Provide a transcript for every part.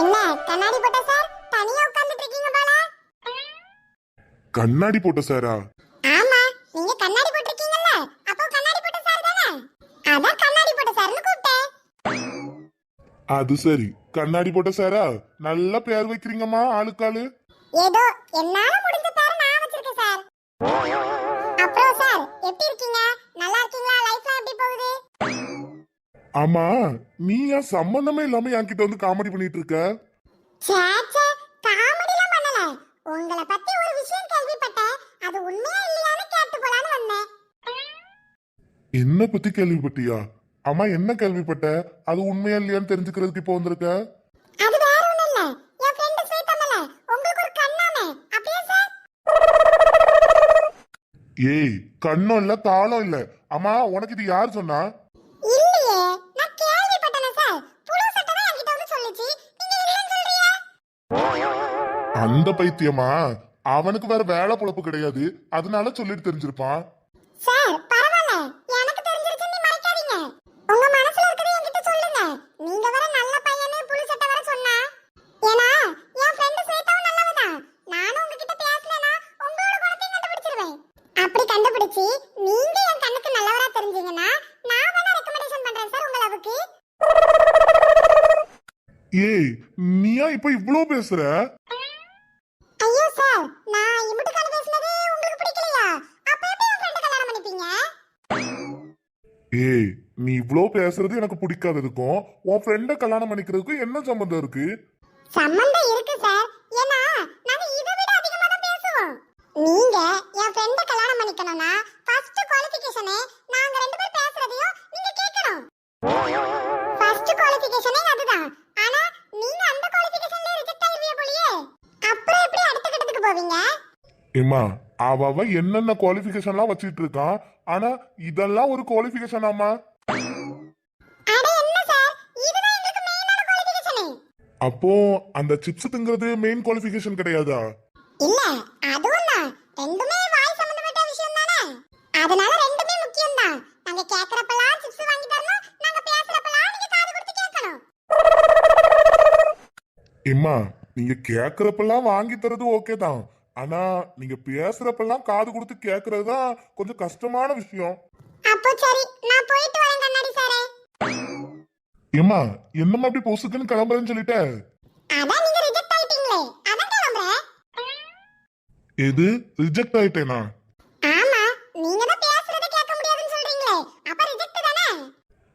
என்ன கண்ணாடி போட்ட சார்? தனியா உட்கார்ந்துட்டு இருக்கீங்க போல. கண்ணாடி போட்ட சாரா? ஆமா நீங்க கண்ணாடி போட்டிருக்கீங்கல்ல. அப்போ கண்ணாடி போட்ட சார் தானே? அதான் கண்ணாடி போட்ட சார்னு கூப்பிட்டேன். அது சரி. கண்ணாடி போட்ட சாரா? நல்லா பேர் வைக்கிறீங்கம்மா ஆளுக்காளு. ஏதோ என்னால முடிஞ்ச பேர் நான் வச்சிருக்கேன் சார். ஆமா நீ ஏன் சம்பந்தமே இல்லாம என்கிட்ட வந்து காமெடி பண்ணிட்டு இருக்க ச்சே ச்சே காமெடிலாம் பண்ணல. உங்களை பத்தி ஒரு விஷயம் கேள்விப்பட்டேன். அது உண்மையா இல்லையான்னு கேட்டு போலான்னு வந்தேன். என்ன பத்தி கேள்விப்பட்டியா? அம்மா என்ன கேள்விப்பட்ட? அது உண்மையா இல்லையான்னு தெரிஞ்சுக்கிறதுக்கு இப்போ வந்திருக்க? அது வேற ஒண்ணும் இல்ல. என் ஃப்ரெண்ட் ஸ்வேதாமல உங்களுக்கு ஒரு கண்ணாமே. அப்படியே சார் ஏய் கண்ணும் இல்ல காலம் இல்ல. அம்மா உனக்கு இது யார் சொன்னா? அந்த பைத்தியமா? அவனுக்கு வேற வேலை பொழப்பு கிடையாது. அதனால சொல்லிட்டு தெரிஞ்சிருப்பான். சார் பரவாயில்ல எனக்கு தெரிஞ்சிருச்சு நீ மறைக்காதீங்க. உங்க மனசுல இருக்கிறது என்கிட்ட சொல்லுங்க. நீங்க வேற நல்ல பையனே புழு சட்டை வர சொன்னா. ஏன்னா என் ஃப்ரெண்ட் ஸ்வேதாவும் நல்லவதான். நானும் உங்ககிட்ட பேசலனா உங்களோட குணத்தையும் கண்டுபிடிச்சிருவேன். அப்படி கண்டுபிடிச்சு நீங்க என் கண்ணுக்கு நல்லவரா தெரிஞ்சீங்கன்னா நான் வேணா ரெக்கமெண்டேஷன் பண்றேன் சார் உங்க லவ்வுக்கு. ஏய் நீயா இப்ப இவ்ளோ பேசுற? ஏய் நீ இவ்ளோ பேசுறது எனக்கு பிடிக்காததுக்கும் உன் ஃப்ரெண்ட கல்யாணம் பண்ணிக்கிறதுக்கும் என்ன சம்பந்தம் இருக்கு? சம்பந்தம் இருக்கு சார் ஏன்னா நாங்க இதை விட அதிகமா தான் பேசுவோம். நீங்க என் ஃப்ரெண்ட கல்யாணம் பண்ணிக்கணும்னா ஏமா அவ என்னென்ன குவாலிஃபிகேஷன்லாம் வச்சிட்டு இருக்கான் ஆனா இதெல்லாம் ஒரு குவாலிஃபிகேஷன் ஆமா அப்போ அந்த சிப்ஸ் திங்கிறது மெயின் குவாலிஃபிகேஷன் கிடையாதா? இல்ல அதுவும் தான். ரெண்டுமே வாய் சம்பந்தப்பட்ட விஷயம் தானே. அதனால ரெண்டுமே முக்கியம் தான். நாங்க கேக்குறப்பலாம் சிப்ஸ் வாங்கி தரணும் நாங்க பேசுறப்பலாம் நீங்க காது கொடுத்து கேட்கணும். ஏம்மா நீங்க கேக்குறப்பெல்லாம் வாங்கி தரது ஓகே தான். ஆனா நீங்க பேசுறப்பெல்லாம் காது கொடுத்து கேக்குறது தான் கொஞ்சம் கஷ்டமான விஷயம். அப்போ சரி நான் போயிட்டு வரேன் கண்ணாடி சாரே. ஏம்மா என்னம்மா அப்படி பொசுக்குன்னு கிளம்புறேன்னு சொல்லிட்ட? அதான் நீங்க ரிஜெக்ட் ஆயிட்டீங்களே. அதான் கிளம்புறேன் எது? ரிஜெக்ட் ஆயிட்டேனா? ஆமா நீங்க தான் பேசுறத கேட்க முடியாதுன்னு சொல்றீங்களே. அப்ப ரிஜெக்ட் தானே?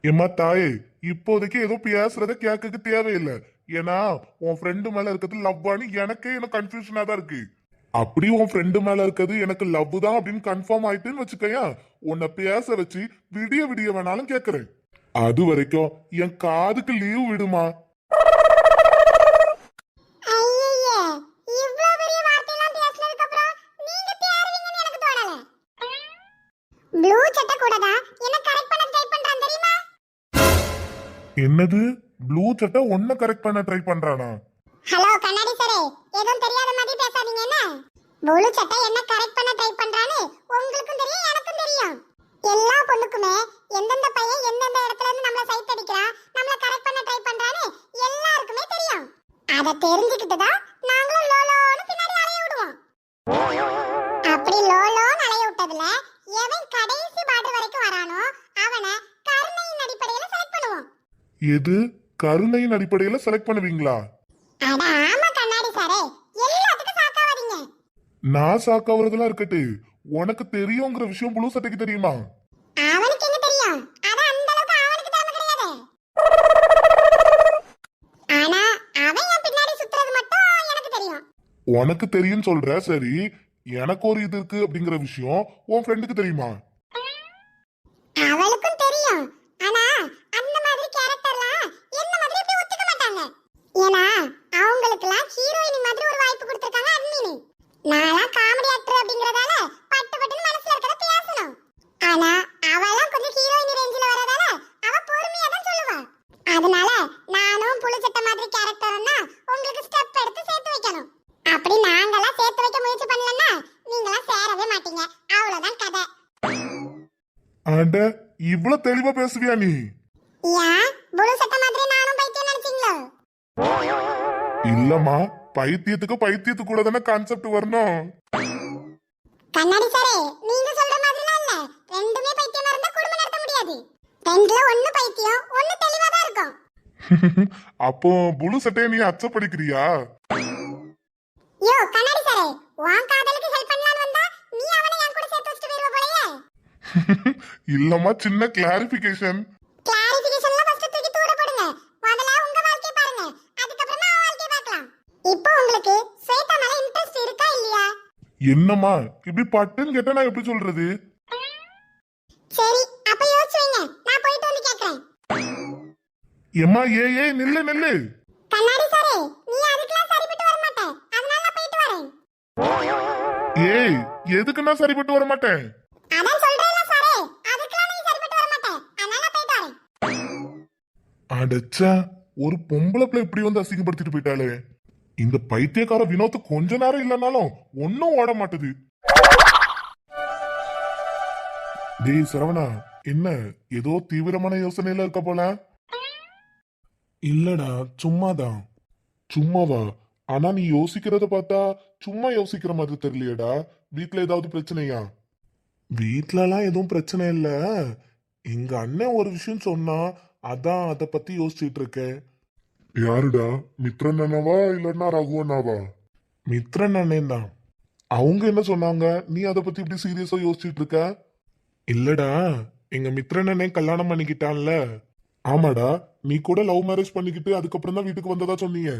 ஏம்மா தாயே இப்போதைக்கு ஏதோ பேசுறத கேட்கக்கு தேவையில்லை. ஏன்னா உன் ஃப்ரெண்டு மேல இருக்கிறது லவ்வான்னு எனக்கே எனக்கு கன்ஃபியூஷனா தான் இருக்கு. அப்படி உன் ஃப்ரெண்டு மேல இருக்கிறது எனக்கு லவ் தான் அப்படின்னு கன்ஃபார்ம் ஆயிட்டுன்னு வச்சுக்கயா உன்னை பேச வச்சு விடிய விடிய வேணாலும் கேக்குறேன். அது வரைக்கும் என் காதுக்கு லீவ் விடுமா? என்னது? ப்ளூ சட்டை ஒன்ன கரெக்ட் பண்ண ட்ரை பண்றானா? ஹலோ கண்ணாடி சாரே எதுவும் தெரியாத பேசாதீங்க என்ன? ப்ளூ சட்டை என்ன கரெக்ட் பண்ண ட்ரை பண்றான்னு உங்களுக்கும் தெரியும் எனக்கும் தெரியும். எல்லா பொண்ணுக்குமே எந்தெந்த பையன் எந்தெந்த இடத்துல இருந்து நம்மள சைட் அடிக்கிறான் நம்மள கரெக்ட் பண்ண ட்ரை பண்றான்னு எல்லாருக்குமே தெரியும். அத தெரிஞ்சுக்கிட்டு தான் நாங்களும் லோலோன்னு பின்னாடி அலைய விடுவோம். அப்படி லோலோன்னு அலைய விட்டதுல எவன் கடைசி பார்டர் வரைக்கும் வரானோ அவனை கருணையின் அடிப்படையில செலக்ட் பண்ணுவோம். எது? கருணையின் அடிப்படையில செலக்ட் பண்ணுவீங்களா? அட ஆமா கண்ணாடி சாரே எல்லாத்துக்கும் சாக்காவாதீங்க நான் சாக்காவறதெல்லாம் இருக்கட்டு. உனக்கு தெரியுங்கிற விஷயம் ப்ளூ சட்டைக்கு தெரியுமா? அவனுக்கு என்ன தெரியும்? அதான் அந்த அளவுக்கு அவனுக்கு திறமை கிடையாது. ஆனா அவன் என் பின்னாடி சுத்துறது மட்டும் எனக்கு தெரியும். உனக்கு தெரியும் சொல்ற சரி. எனக்கு ஒரு இது இருக்கு அப்படிங்கிற விஷயம் உன் ஃப்ரெண்டுக்கு தெரியுமா அவளுக்கும் தெரியும் ஆனா அந்த மாதிரி கேரக்டர்லாம் என்ன மாதிரி இப்படி ஒத்துக்க மாட்டாங்க ஏன்னா அவங்களுக்குலாம் ஹீரோயின் மாதிரி ஒரு வாய்ப்பு கொடுத்திருக்காங்க அட்மினி நான்லாம் காமெடி ஆக்டர் அப்படிங்கறதால பட்டு பட்டுன்னு மனசுல இருக்கத பேசணும் ஆனா அவெல்லாம் கொஞ்சம் ஹீரோயின் ரேஞ்சில வரதால அவ பொறுமையா தான் சொல்லுவா அதனால நானும் புளிச்சட்ட மாதிரி கேரக்டர்னா உங்களுக்கு ஸ்டெப் எடுத்து சேர்த்து வைக்கணும் அப்படி நாங்கெல்லாம் சேர்த்து வைக்க முயற்சி பண்ணலன்னா நீங்களாம் சேரவே மாட்டீங்க அவ்வளவுதான் கதை அட இவ்வளவு தெளிவா பேசுவியா நீ? மாதிரி இல்லம்மா பைத்தியத்துக்கு பைத்தியத்துக்கு கூட தானே கான்செப்ட் வரணும். கண்ணாடி சாரே நீங்க சொல்ற மாதிரிலாம் இல்ல. ரெண்டுமே பைத்தியமா இருந்தா குடும்பம் நடத்த முடியாது. ரெண்டுல ஒண்ணு பைத்தியம் ஒண்ணு தெளிவா தான் இருக்கும். அப்போ புழு சட்டையை நீ அச்சப்படிக்கிறியா? யோ கண்ணாடி சாரே உன் காதலுக்கு ஹெல்ப் பண்ணலாம்னு வந்தா நீ அவனை என் கூட சேர்த்து வச்சுட்டு போயிருவ போலயே. இல்லம்மா சின்ன கிளாரிபிகேஷன் கிளாரிஃபிகேஷன்ல ஃபர்ஸ்ட் தூக்கி தூர போடுங்க. முதல்ல உங்க வாழ்க்கைய பாருங்க. அதுக்கப்புறமா அவன் வாழ்க்கைய பார்க்கலாம். இப்போ உங்களுக்கு ஸ்வேதா மேல இன்ட்ரெஸ்ட் இருக்கா இல்லையா? என்னம்மா இப்படி பட்டுன்னு கேட்டா நான் எப்படி சொல்றது? சரி அப்ப யோசிச்சு வைங்க. நான் போயிட்டு வந்து கேக்குறேன். எம்மா ஏ ஏ நில்லு நில்லு. கண்ணாடி சாரே நீ அதுக்கெல்லாம் சரிப்பட்டு வர மாட்டே. அதனால நான் போயிட்டு வரேன். ஏய் எதுக்கு நான் சரிப்பட்டு வர மாட்டேன் அதான் சொல்றேன்ல சாரே அதுக்கெல்லாம் நீ சரிப்பட்டு வர மாட்டே அதனால நான் போயிட்டு வரேன் அடச்சா ஒரு பொம்பளை பிள்ளை இப்படி வந்து அசிங்கப்படுத்திட்டு போயிட்டாளே. இந்த பைத்தியக்கார வினோத்து கொஞ்ச நேரம் இல்லைனாலும் ஒன்னும் ஓட மாட்டுது. டேய் சரவணா என்ன ஏதோ தீவிரமான யோசனையில இருக்க போல? இல்லடா சும்மாதான் சும்மாவா? ஆனா நீ யோசிக்கிறத பார்த்தா சும்மா யோசிக்கிற மாதிரி தெரியலையேடா. வீட்டுல ஏதாவது பிரச்சனையா? வீட்லலாம் எதுவும் பிரச்சனை இல்ல. எங்க அண்ணன் ஒரு விஷயம் சொன்னா அதான் அத பத்தி யோசிச்சுட்டு இருக்கேன் யாருடா? மித்ரன் அண்ணாவா இல்லன்னா ரகு அண்ணாவா? மித்ரன் அண்ணன் தான். அவங்க என்ன சொன்னாங்க? நீ அதை பத்தி இப்படி சீரியஸா யோசிச்சுட்டு இருக்க இல்லடா எங்க மித்ரன் அண்ணன் கல்யாணம் பண்ணிக்கிட்டான்ல. ஆமாடா நீ கூட லவ் மேரேஜ் பண்ணிக்கிட்டு அதுக்கப்புறம் தான் வீட்டுக்கு வந்ததா சொன்னீங்க.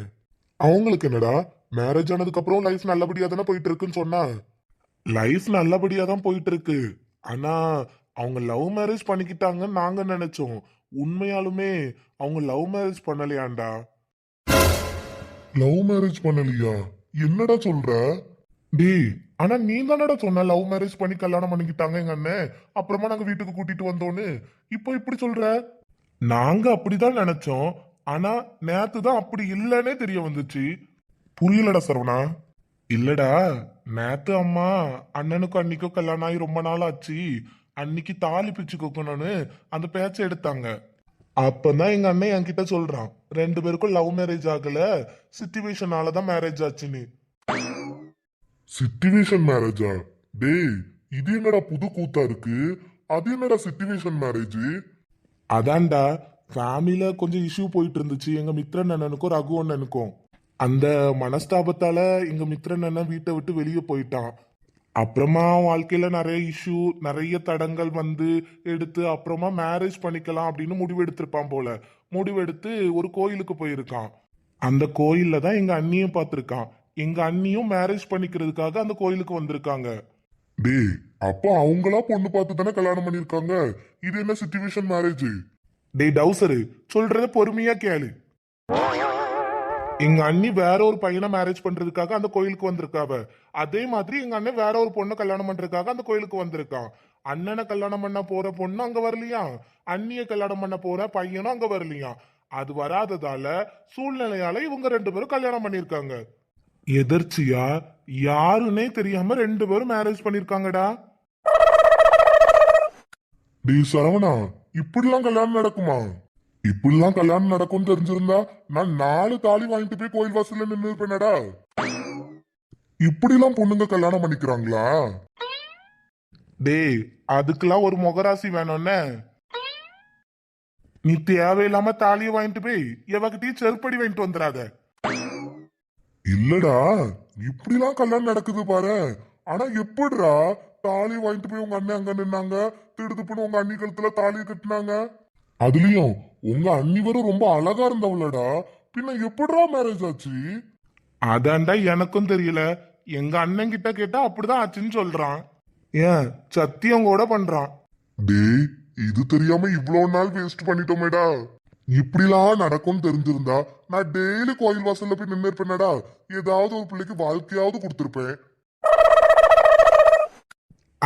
அவங்களுக்கு என்னடா மேரேஜ் ஆனதுக்கு அப்புறம் லைஃப் நல்லபடியா தானே போயிட்டு இருக்குன்னு சொன்னா? லைஃப் நல்லபடியா தான் போயிட்டு இருக்கு ஆனா அவங்க லவ் மேரேஜ் பண்ணிக்கிட்டாங்கன்னு நாங்க நினைச்சோம். உண்மையாலுமே அவங்க லவ் மேரேஜ் பண்ணலையாண்டா? லவ் மேரேஜ் பண்ணலையா? என்னடா சொல்ற? டேய் ஆனா நீ தானடா சொன்ன லவ் மேரேஜ் பண்ணி கல்யாணம் பண்ணிக்கிட்டாங்க எங்க அண்ணன். அப்புறமா நாங்க வீட்டுக்கு கூட்டிட்டு வந்தோன்னு. இப்போ இப்படி சொல்ற? நாங்க அப்படிதான் நினைச்சோம். ஆனா நேத்து தான் அப்படி இல்லைன்னே தெரிய வந்துச்சு. புரியலடா சரவணா. இல்லடா நேத்து அம்மா அண்ணனுக்கும் அன்னிக்கும் கல்யாணம் ஆகி ரொம்ப நாள் ஆச்சு. அன்னைக்கு தாலி பிச்சு கொக்கணும்னு அந்த பேச்சை எடுத்தாங்க. அப்பதான் எங்க அண்ணன் என்கிட்ட சொல்றான் ரெண்டு பேருக்கும் லவ் மேரேஜ் ஆகல சிச்சுவேஷனால தான் மேரேஜ் ஆச்சுன்னு. சிச்சுவேஷன் மேரேஜா டேய் இது என்னடா புது கூத்தா இருக்கு? அது என்னடா சிச்சுவேஷன் மேரேஜ் அதான்டா ஃபேமிலியில கொஞ்சம் இஷ்யூ போயிட்டு இருந்துச்சு எங்க மித்ரன் அண்ணனுக்கும் ரகு அண்ணனுக்கும். அந்த மனஸ்தாபத்தால எங்க மித்ரன் அண்ணன் வீட்டை விட்டு வெளியே போயிட்டான். அப்புறமா வாழ்க்கையில நிறைய இஷ்யூ நிறைய தடங்கள் வந்து எடுத்து அப்புறமா மேரேஜ் பண்ணிக்கலாம் அப்படின்னு முடிவு எடுத்திருப்பான் போல. முடிவெடுத்து ஒரு கோயிலுக்கு போயிருக்கான். அந்த கோயில்ல தான் எங்க அண்ணியும் பார்த்திருக்கான். எங்க அண்ணியும் மேரேஜ் பண்ணிக்கிறதுக்காக அந்த கோயிலுக்கு வந்திருக்காங்க. டேய் அப்ப அவங்களா பொண்ணு பார்த்து தானே கல்யாணம் பண்ணிருக்காங்க இது என்ன சிச்சுவேஷன் மேரேஜ் டேய் டவுசரு சொல்றத பொறுமையா கேளு. எங்க அண்ணி வேற ஒரு பையனை மேரேஜ் பண்றதுக்காக அந்த கோயிலுக்கு வந்திருக்காவ. அதே மாதிரி எங்க அண்ணன் வேற ஒரு பொண்ணை கல்யாணம் பண்றதுக்காக அந்த கோயிலுக்கு வந்திருக்கான். அண்ணனை கல்யாணம் பண்ண போற பொண்ணு அங்க வரலையா? அண்ணிய கல்யாணம் பண்ண போற பையனும் அங்க வரலையா? அது வராததால சூழ்நிலையால இவங்க ரெண்டு பேரும் கல்யாணம் பண்ணிருக்காங்க எதிர்ச்சியா? யாருன்னே தெரியாம ரெண்டு பேரும் மேரேஜ் பண்ணிருக்காங்கடா டி சரவணா இப்படிலாம் கல்யாணம் நடக்குமா? இப்படிலாம் கல்யாணம் நடக்கும் தெரிஞ்சிருந்தா நான் நாலு தாலி வாங்கிட்டு போய் கோயில் வாசல்ல நின்று இருப்பேனடா இப்படிலாம் பொண்ணுங்க கல்யாணம் பண்ணிக்கிறாங்களா? டேய் அதுக்கெல்லாம் ஒரு முகராசி வேணும்னே. நீ தேவையில்லாம தாலியை வாங்கிட்டு போய் எவகிட்டயும் செருப்படி வாங்கிட்டு வந்துடாத. இல்லடா இப்படிலாம் கல்யாணம் நடக்குது பாரு. ஆனா எப்படிடா தாலி வாங்கிட்டு போய் உங்க அண்ணன் அங்க நின்னாங்க திடுதுப்புன்னு உங்க அண்ணி கழுத்துல தாலியை கட்டினாங்க? அதுலயும் உங்க அண்ணி வரும் ரொம்ப அழகா இருந்தவளடா. பின்ன எப்படிடா மேரேஜ் ஆச்சு? அதான்டா எனக்கும் தெரியல. எங்க அண்ணன் கிட்ட கேட்டா அப்படிதான் ஆச்சுன்னு சொல்றான். ஏன்? சத்தியம் கூட பண்றான். டேய் இது தெரியாம இவ்வளவு நாள் வேஸ்ட் பண்ணிட்டோமேடா. இப்படிலாம் நடக்கும்னு தெரிஞ்சிருந்தா நான் டெய்லி கோயில் வாசல்ல போய் நின்று இருப்பேனடா ஏதாவது ஒரு பிள்ளைக்கு வாழ்க்கையாவது கொடுத்துருப்பேன்.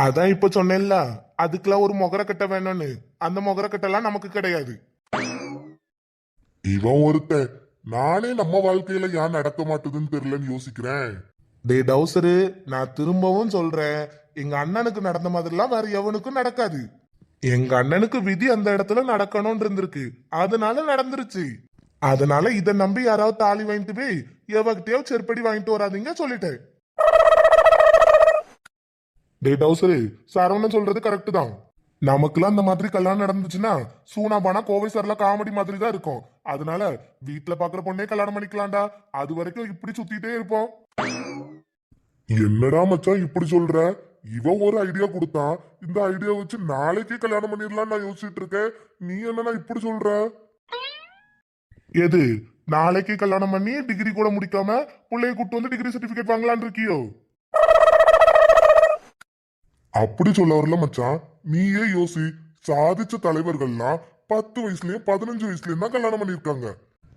அதான் இப்ப சொன்னேன்ல அதுக்கெல்லாம் ஒரு மொகரக்கட்டை வேணும்னு. அந்த மொகரக்கட்டெல்லாம் நமக்கு கிடையாது. இவன் ஒருத்தன். நானே நம்ம வாழ்க்கையில ஏன் நடக்க மாட்டுதுன்னு தெரியலன்னு யோசிக்கிறேன். டே டவுசரு நான் திரும்பவும் சொல்றேன். எங்க அண்ணனுக்கு நடந்த மாதிரிலாம் வேற எவனுக்கும் நடக்காது. எங்க அண்ணனுக்கு விதி அந்த இடத்துல நடக்கணும்னு இருந்திருக்கு. அதனால நடந்துருச்சு. அதனால இதை நம்பி யாராவது தாலி வாங்கிட்டு போய் எவகிட்டயோ செருப்படி வாங்கிட்டு வராதீங்க சொல்லிட்டேன். டே டவுசரு சரவணன் சொல்றது கரெக்ட் தான். நமக்குலாம் அந்த மாதிரி கல்யாணம் நடந்துச்சுன்னா சூனாபானா கோவை சார்ல காமெடி மாதிரி தான் இருக்கும். அதனால வீட்டுல பாக்குற பொண்ணே கல்யாணம் பண்ணிக்கலாம்டா. அது வரைக்கும் இப்படி சுத்திட்டே இருப்போம். என்னடா மச்சான் இப்படி சொல்ற? இவன் ஒரு ஐடியா கொடுத்தான் இந்த ஐடியா வச்சு நாளைக்கே கல்யாணம் பண்ணிடலாம் நான் யோசிச்சுட்டு இருக்கேன். நீ என்னன்னா இப்படி சொல்ற? எது நாளைக்கு கல்யாணம் பண்ணி டிகிரி கூட முடிக்காம பிள்ளைய கூட்டு வந்து டிகிரி சர்டிபிகேட் வாங்கலான் இருக்கியோ? அப்படி சொல்ல வரல மச்சான். நீயே யோசி. சாதிச்ச தலைவர்கள்லாம் பத்து வயசுலயும் பதினஞ்சு வயசுலயும் தான் கல்யாணம் பண்ணிருக்காங்க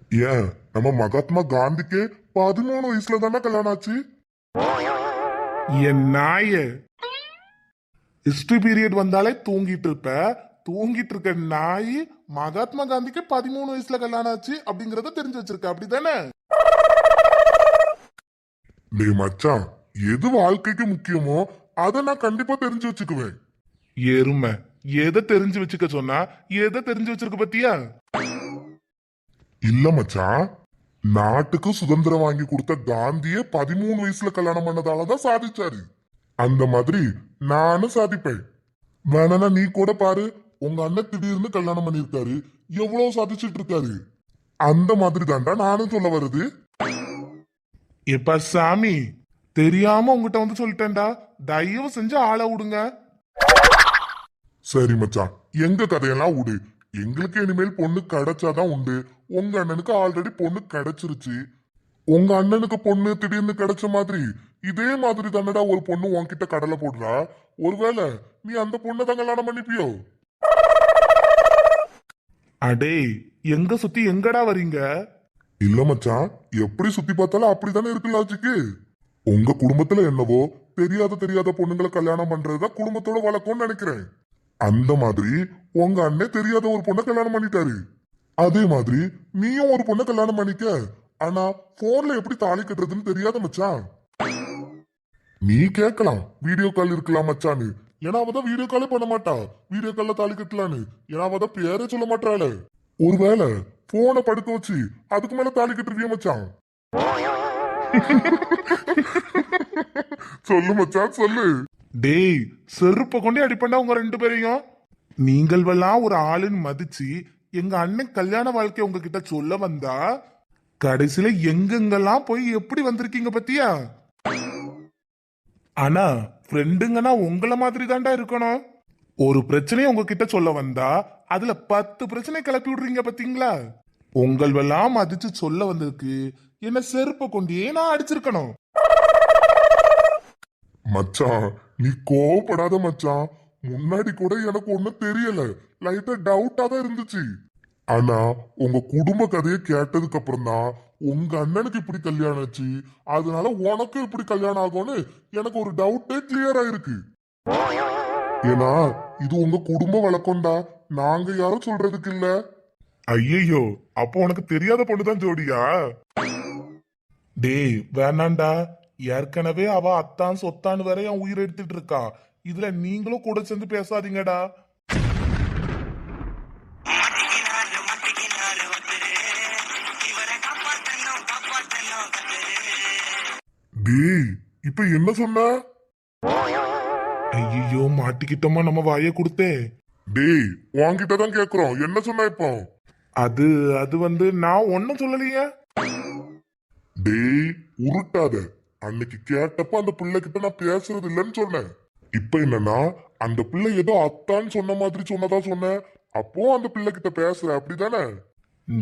ஏன்? நம்ம மகாத்மா காந்திக்கே பதிமூணு வயசுல தானே கல்யாணம் ஆச்சு? என் நாய. ஹிஸ்டரி பீரியட் வந்தாலே தூங்கிட்டு இருப்ப. தூங்கிட்டு இருக்க நாய் மகாத்மா காந்திக்கு பதிமூணு வயசுல கல்யாணம் ஆச்சு அப்படிங்கறத தெரிஞ்சு வச்சிருக்க. அப்படிதானே? டேய் மச்சான் எது வாழ்க்கைக்கு முக்கியமோ அதை நான் கண்டிப்பா தெரிஞ்சு வச்சுக்குவேன். எருமை. எதை தெரிஞ்சு வச்சுக்க சொன்னா எதை தெரிஞ்சு வச்சிருக்க பத்தியா? இல்ல மச்சான் நாட்டுக்கு சுதந்திரம் வாங்கி கொடுத்த காந்தியே பதிமூணு வயசுல கல்யாணம் பண்ணதாலதான் சாதிச்சாரு. அந்த மாதிரி நானும் சாதிப்பேன். வேணா நீ கூட பாரு உங்க அண்ணன் திடீர்னு கல்யாணம் பண்ணிருக்காரு எவ்வளவு சாதிச்சிட்டு இருக்காரு. அந்த மாதிரி தாண்டா நானும் சொல்ல வருது இப்ப சாமி தெரியாம உங்ககிட்ட வந்து சொல்லிட்டேன்டா. தயவு செஞ்சு ஆளை விடுங்க சரி மச்சான். எங்க கதையெல்லாம் விடு எங்களுக்கு இனிமேல் பொண்ணு கிடைச்சாதான் உண்டு. உங்க அண்ணனுக்கு ஆல்ரெடி பொண்ணு கிடைச்சிருச்சு. உங்க அண்ணனுக்கு பொண்ணு திடீர்னு கிடைச்ச மாதிரி இதே மாதிரி தானடா ஒரு பொண்ணு உன்கிட்ட கடலை போடுறா? ஒருவேளை நீ அந்த பொண்ணை தான் கல்யாணம் பண்ணிப்பியோ? அடே எங்க சுத்தி எங்கடா வரீங்க இல்ல மச்சான். எப்படி சுத்தி பார்த்தாலும் அப்படித்தானே இருக்கு லாஜிக்கு உங்க குடும்பத்துல என்னவோ தெரியாத தெரியாத பொண்ணுங்களை கல்யாணம் பண்றதுதான் குடும்பத்தோட வழக்கம்னு நினைக்கிறேன். அந்த மாதிரி உங்க அண்ணன் தெரியாத ஒரு பொண்ணை கல்யாணம் பண்ணிட்டாரு. அதே மாதிரி நீயும் ஒரு பொண்ணை கல்யாணம் பண்ணிக்க. ஆனா போன்ல எப்படி தாலி கட்டுறதுன்னு தெரியாத மச்சான். நீ கேட்கலாம் வீடியோ கால் இருக்கலாம் மச்சான்னு ஏன்னா அவதான் வீடியோ காலே பண்ண மாட்டா. வீடியோ கால்ல தாலி கட்டலான்னு. ஏன்னா அவதான் பேரே சொல்ல மாட்டாள ஒருவேளை போனை படுக்க வச்சு அதுக்கு மேல தாலி கட்டுருவிய மச்சான்? சொல்லு மச்சான் சொல்லு. டேய் செருப்ப கொண்டே அடிப்பண்டா உங்க ரெண்டு பேரையும். நீங்கள் எல்லாம் ஒரு ஆளுன்னு மதிச்சு எங்க அண்ணன் கல்யாண வாழ்க்கை உங்ககிட்ட சொல்ல வந்தா கடைசியில எங்கெங்கெல்லாம் போய் எப்படி வந்திருக்கீங்க பத்தியா? ஆனா ஃப்ரெண்டுங்கன்னா உங்கள மாதிரி தாண்டா இருக்கணும். ஒரு பிரச்சனையை உங்ககிட்ட சொல்ல வந்தா அதுல பத்து பிரச்சனை கிளப்பி விடுறீங்க பாத்தீங்களா? உங்களெல்லாம் மதிச்சு சொல்ல வந்ததுக்கு என்ன செருப்ப கொண்டே நான் அடிச்சிருக்கணும். மச்சான் நீ கோவப்படாத மச்சான் முன்னாடி கூட எனக்கு ஒண்ணும் தெரியல. லைட்டா டவுட்டா தான் இருந்துச்சு. ஆனா உங்க குடும்ப கதையை கேட்டதுக்கு அப்புறம் தான் உங்க அண்ணனுக்கு இப்படி கல்யாணம் ஆச்சு. அதனால உனக்கு இப்படி கல்யாணம் ஆகும்னு எனக்கு ஒரு டவுட்டே கிளியர் ஆயிருக்கு. ஏன்னா இது உங்க குடும்ப வழக்கம்டா. நாங்க யாரும் சொல்றதுக்கு இல்ல. ஐயோ அப்போ உனக்கு தெரியாத பொண்ணுதான் ஜோடியா? டேய் வேணாண்டா. ஏற்கனவே அவ அத்தான் சொத்தான்னு வேற என் உயிர் எடுத்துட்டு இருக்கா. இதுல நீங்களும் கூட சேர்ந்து பேசாதீங்கடா. டேய் இப்ப என்ன சொன்ன? ஐயோ மாட்டிக்கிட்டோமா நம்ம வாயை கொடுத்தே. டேய் உன்கிட்ட தான் கேக்குறோம். என்ன சொன்ன இப்போ? அது அது வந்து நான் ஒன்னும் சொல்லலையே. டேய் உருட்டாத. அன்னைக்கு கேட்டப்ப அந்த பிள்ளை கிட்ட நான் பேசுறது இல்லைன்னு சொன்னேன். இப்ப என்னன்னா அந்த பிள்ளை ஏதோ அத்தான்னு சொன்ன மாதிரி சொன்னதா சொன்னேன் அப்போ அந்த பிள்ளை கிட்ட பேசுற அப்படிதானே?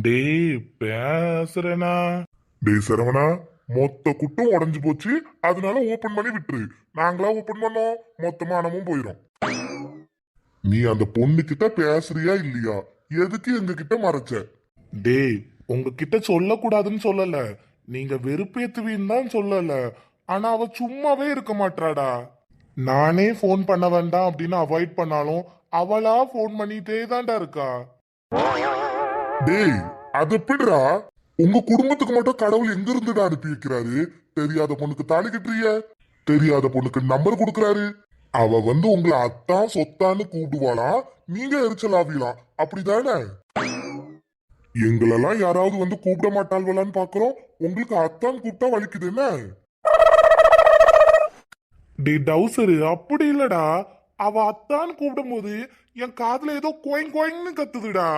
டேய் பேசுறேனா? டேய் சரவணா மொத்த குட்டும் உடைஞ்சு போச்சு. அதனால ஓபன் பண்ணி விட்டுரு. நாங்களா ஓபன் பண்ணோம். மொத்த மானமும் போயிடும் நீ அந்த பொண்ணு கிட்ட பேசுறியா இல்லையா? எதுக்கு எங்க கிட்ட மறைச்ச? டேய் உங்ககிட்ட சொல்லக்கூடாதுன்னு சொல்லல. நீங்க வெறுப்பேத்துவீன்னு தான் சொல்லல. ஆனா அவ சும்மாவே இருக்க மாட்டாடா நானே ஃபோன் பண்ண வேண்டாம் அப்படின்னு அவாய்ட் பண்ணாலும் அவளா ஃபோன் பண்ணிட்டே தான்டா இருக்கா. டேய் அது எப்படிடா உங்க குடும்பத்துக்கு மட்டும் கடவுள் எங்க இருந்துடா அனுப்பி வைக்கிறாரு? தெரியாத பொண்ணுக்கு தாலி கட்டுறிய. தெரியாத பொண்ணுக்கு நம்பர் கொடுக்கறாரு. அவ வந்து உங்களை அத்தான் சொத்தான்னு கூப்பிடுவாளா நீங்க எரிச்சல் ஆவீலாம் அப்படிதானே? எங்களெல்லாம் யாராவது வந்து கூப்பிட மாட்டாள்வலான்னு பாக்குறோம். உங்களுக்கு அத்தான் கூப்பிட்டா வலிக்குது என்ன? டே டவுசரு அப்படி இல்லடா. அவ அத்தான் கூப்பிடும்போது என் காதுல ஏதோ கோயிங் கோயிங்னு கத்துதுடா.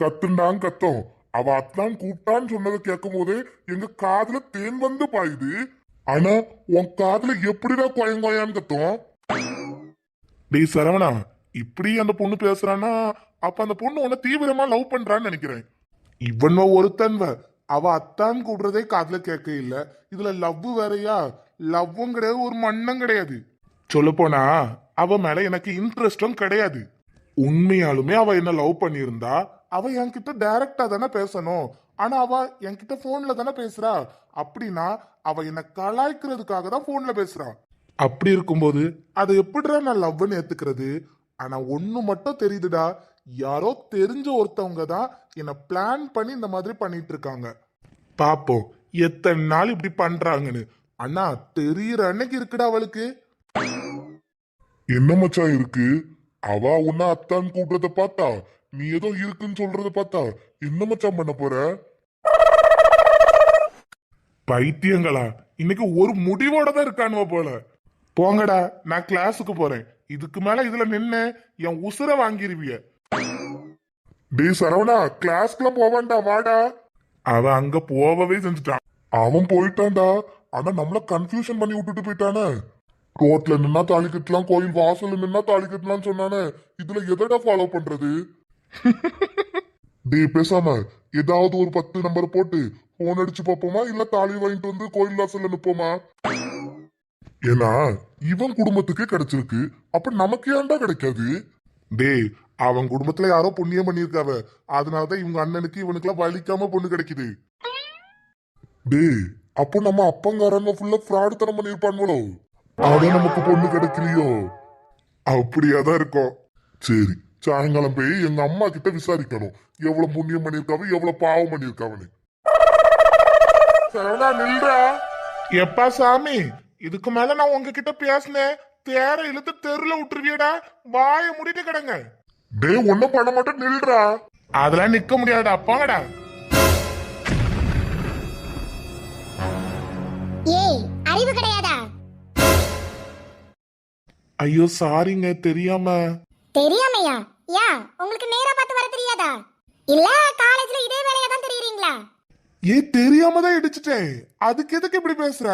கத்துண்டான் கத்தோம். அவ அத்தான் கூப்பிட்டான்னு சொன்னதை கேட்கும் போது எங்க காதுல தேன் வந்து பாயுது. ஆனா உன் காதுல எப்படிடா கோயங் கோயான்னு கத்தும்? டேய் சரவணா இப்படி அந்த பொண்ணு பேசுறான்னா அப்ப அந்த பொண்ணு உன்னை தீவிரமா லவ் பண்றான்னு நினைக்கிறேன். இவன் ஒருத்தன்வ. அவ அத்தான் கூப்பிடுறதே காதுல கேட்க இல்ல. இதுல லவ் வேறையா? லவ்வும் கிடையாது ஒரு மண்ணும் கிடையாது. சொல்ல போனா அவ மேல எனக்கு இன்ட்ரெஸ்டும் கிடையாது. உண்மையாலுமே அவ என்ன லவ் பண்ணியிருந்தா அவ என்கிட்ட டைரக்டா தானே பேசணும். ஆனா அவ என்கிட்ட போன்ல தானே பேசுறா. அப்படின்னா அவ என்ன கலாய்க்கிறதுக்காக தான் போன்ல பேசுறா. அப்படி இருக்கும்போது அதை எப்படிடா நான் லவ்னு ஏத்துக்கிறது? ஆனா ஒண்ணு மட்டும் தெரியுதுடா. யாரோ தெரிஞ்ச ஒருத்தவங்க தான் என்ன பிளான் பண்ணி இந்த மாதிரி பண்ணிட்டு இருக்காங்க. பாப்போம் எத்தனை நாள் இப்படி பண்றாங்கன்னு. அண்ணா தெரியற அன்னைக்கு இருக்குடா அவளுக்கு. என்ன மச்சான் இருக்கு? அவ உன்ன அத்தான் கூப்பிடுறத பார்த்தா? நீ ஏதோ இருக்குன்னு சொல்றத பார்த்தா? என்ன மச்சான் பண்ண போற? பைத்தியங்களா? இன்னைக்கு ஒரு முடிவோட தான் இருக்கானுவ போல. போங்கடா நான் கிளாஸுக்கு போறேன். இதுக்கு மேல இதுல நின்னு என் உசுர வாங்கிருவிய. டேய் சரவணா கிளாஸ்க்குலாம் போவான்டா வாடா. அவன் அங்க போகவே செஞ்சுட்டான். அவன் போயிட்டான்டா. ஆனா நம்மள கன்ஃபியூஷன் பண்ணி விட்டுட்டு போயிட்டானே. ரோட்ல நின்னா தாலி கட்டலாம் கோயில் வாசல்ல நின்னா தாலி கட்டலாம்னு சொன்னானே. இதுல எதடா ஃபாலோ பண்றது? டேய் பேசாம ஏதாவது ஒரு பத்து நம்பர் போட்டு போன் அடிச்சு பார்ப்போமா? இல்ல தாலி வாங்கிட்டு வந்து கோயில் வாசல்ல நிப்போமா? ஏன்னா இவன் குடும்பத்துக்கே கிடைச்சிருக்கு. அப்ப நமக்கு ஏன்டா கிடைக்காது? டேய் அவன் குடும்பத்துல யாரோ புண்ணியம் பண்ணிருக்காவ அதனாலதான் இவங்க அண்ணனுக்கு இவனுக்குலாம் வலிக்காம பொண்ணு கிடைக்குது. டேய் அப்போ நம்ம அப்பங்காரங்க ஃபுல்லா ஃப்ராடு தனம் பண்ணிருப்பானுங்களோ அவன் நமக்கு பொண்ணு கிடைக்கலையோ? அப்படியாதான் இருக்கும். சரி சாயங்காலம் போய் எங்க அம்மா கிட்ட விசாரிக்கணும். எவ்வளவு புண்ணியம் பண்ணிருக்காவ எவ்வளவு பாவம் பண்ணிருக்காவனு சரவணா நில்றா? எப்பா சாமி இதுக்கு மேல நான் உங்ககிட்ட பேசினேன். தேர இழுத்து தெருல விட்டுருவியடா. வாய முடிட்டு கிடங்க. டேய் ஒண்ணும் பண்ண மாட்டேன் நில்றா. அதெல்லாம் நிக்க முடியாதுடா போங்கடா. ஏய் அறிவு கிடையாதா? ஐயோ சாரிங்க தெரியாம. தெரியாமையா? யா உங்களுக்கு நேரா பார்த்து வர தெரியாதா? இல்ல காலேஜ்ல இதே வேலையா தான் தெரியுறீங்களா? ஏ தெரியாம தான் இடிச்சிட்டேன் அதுக்கு எதுக்கு இப்படி பேசுற?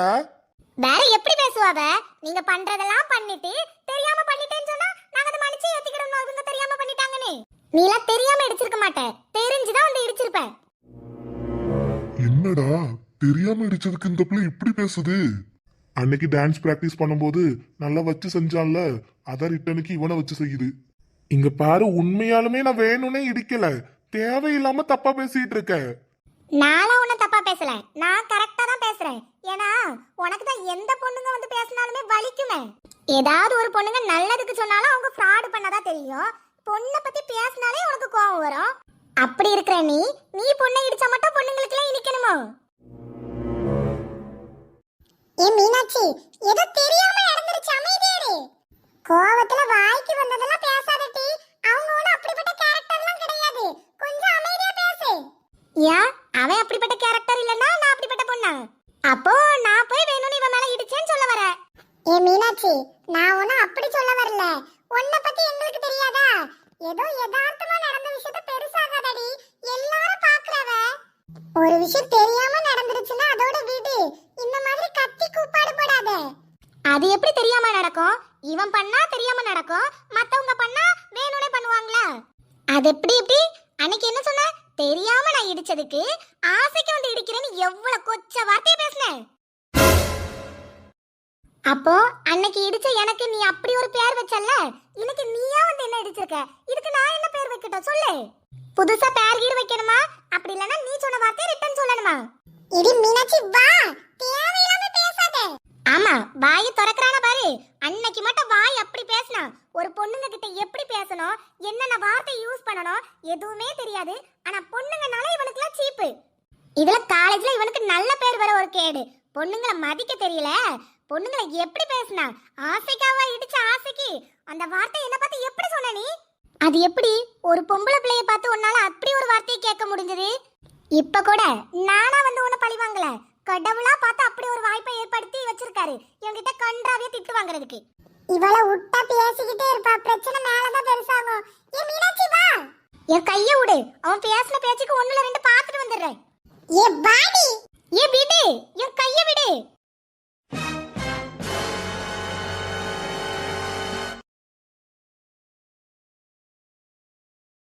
வேற எப்படி பேசுவாவ நீங்க பண்றதெல்லாம் பண்ணிட்டு தெரியாம பண்ணிட்டேன்னு சொன்னா நாங்க அதை மன்னிச்சு ஏத்துக்கிடணும் இவங்க தெரியாம பண்ணிட்டாங்கன்னு நீ எல்லாம் தெரியாம இடிச்சிருக்க மாட்ட. தெரிஞ்சுதான் வந்து இடிச்சிருப்ப. என்னடா? தெரியாம இடிச்சதுக்கு இந்த பிள்ளை இப்படி பேசுது? அன்னைக்கு டான்ஸ் பிராக்டிஸ் பண்ணும்போது நல்லா வச்சு செஞ்சான்ல அதான் ரிட்டனுக்கு இவனை வச்சு செய்யுது. இங்க பாரு உண்மையாலுமே நான் வேணும்னே இடிக்கல. தேவையில்லாம தப்பா பேசிட்டு இருக்க. நானும் உன்னை தப்பா பேசல. நான் கரெக்டா தான் பேசுறேன். ஏன்னா உனக்கு தான் எந்த பொண்ணுங்க வந்து பேசினாலுமே வலிக்குமே. ஏதாவது ஒரு பொண்ணுங்க நல்லதுக்கு சொன்னாலும் அவங்க ஃப்ராடு பண்ணாதான் தெரியும். பொண்ணை பத்தி பேசினாலே உனக்கு கோவம் வரும். அப்படி இருக்கிற நீ நீ பொண்ணை இடிச்சா மட்டும் பொண்ணுங்களுக்கு எல்லாம் இனிக்கணுமோ? ஏ மீனாட்சி ஏதோ தெரியாம நடந்துருச்சு அமைதியாரு கோவத்துல வாய்க்கு வந்ததெல்லாம் பேசாதட்டி அவங்க ஒன்றும் அப்படிப்பட்ட கேரக்டர்லாம் கிடையாது. கொஞ்சம் அமைதியா பேசு. ஏன் அவன் அப்படிப்பட்ட கேரக்டர் இல்லனா நான் அப்படிப்பட்ட பொண்ணா? அப்போ நான் போய் வேணும்னு இவன் மேல இடிச்சேன்னு சொல்ல வர. ஏ மீனாட்சி நான் ஒன்னும் அப்படி சொல்ல வரல. உன்னை பத்தி எங்களுக்கு தெரியாதா? ஏதோ யதார்த்தமா நடந்த விஷயத்த பெருசாகாதடி. எல்லாரும் பாக்குறவ. ஒரு விஷயம் தெரியாம நடந்துருச்சுன்னா அதோட வீடு. இந்த மாதிரி கத்தி கூப்பாடு போடாத. அது எப்படி தெரியாம நடக்கும்? இவன் பண்ணா தெரியாம நடக்கும். மத்தவங்க பண்ணா வேணும்னே பண்ணுவாங்களா? அது எப்படி எப்படி? அன்னைக்கு என்ன சொன்ன? தெரியாம நான் இடிச்சதுக்கு ஆசைக்கு வந்து இடிக்கிறேன்னு எவ்வளவு கொச்ச வார்த்தையை பேசினேன் அப்போ அன்னைக்கு இடிச்ச எனக்கு நீ அப்படி ஒரு பேர் வச்சல்ல? இன்னைக்கு நீயா வந்து என்ன இடிச்சிருக்க? இதுக்கு நான் என்ன பேர் வைக்கட்டும்? சொல்லு. புதுசா பேர் கீர் வைக்கணுமா? அப்படி இல்லனா நீ சொன்ன வார்த்தையை ரிட்டர்ன் சொல்லணுமா? இது மீனாட்சி வா! தேவையில்லாம பேசாத. ஆமா வாயை திறக்கறான பாரு. அன்னைக்கு மட்டும் வாய் அப்படி பேசினா. ஒரு பொண்ணுங்க கிட்ட எப்படி பேசணும்? என்னென்ன வார்த்தை யூஸ் பண்ணணும்? எதுவுமே தெரியாது. ஆனா பொண்ணுங்கனால இவனுக்குலாம் சீப்பு. இதுல காலேஜ்ல இவனுக்கு நல்ல பேர் வர ஒரு கேடு. பொண்ணுங்களை மதிக்க தெரியல. பொண்ணுங்களை எப்படி பேசினா? ஆசைக்காவா இடிச்ச ஆசைக்கு? அந்த வார்த்தை என்ன பார்த்து எப்படி சொன்ன நீ? அது எப்படி? ஒரு பொம்பளை பிள்ளைய பார்த்து உன்னால அப்படி ஒரு வார்த்தையை கேட்க முடிஞ்சது? இப்ப கூட நானா வந்து உன்னை பழி வாங்கல. கடவுளா பார்த்து அப்படி ஒரு வாய்ப்பை ஏற்படுத்தி வச்சிருக்காரு. என்கிட்ட கன்றாவே திட்டு வாங்குறதுக்கு. இவள விட்டா பேசிக்கிட்டே இருப்பா. பிரச்சனை மேலதான் பெருசாகும். ஏ மீனாட்சி வா. என் கைய விடு. அவன் பேசின பேச்சுக்கு ஒண்ணுல ரெண்டு பார்த்துட்டு வந்துடுறேன். ஏ பாடி. ஏ விடு என் கைய விடு.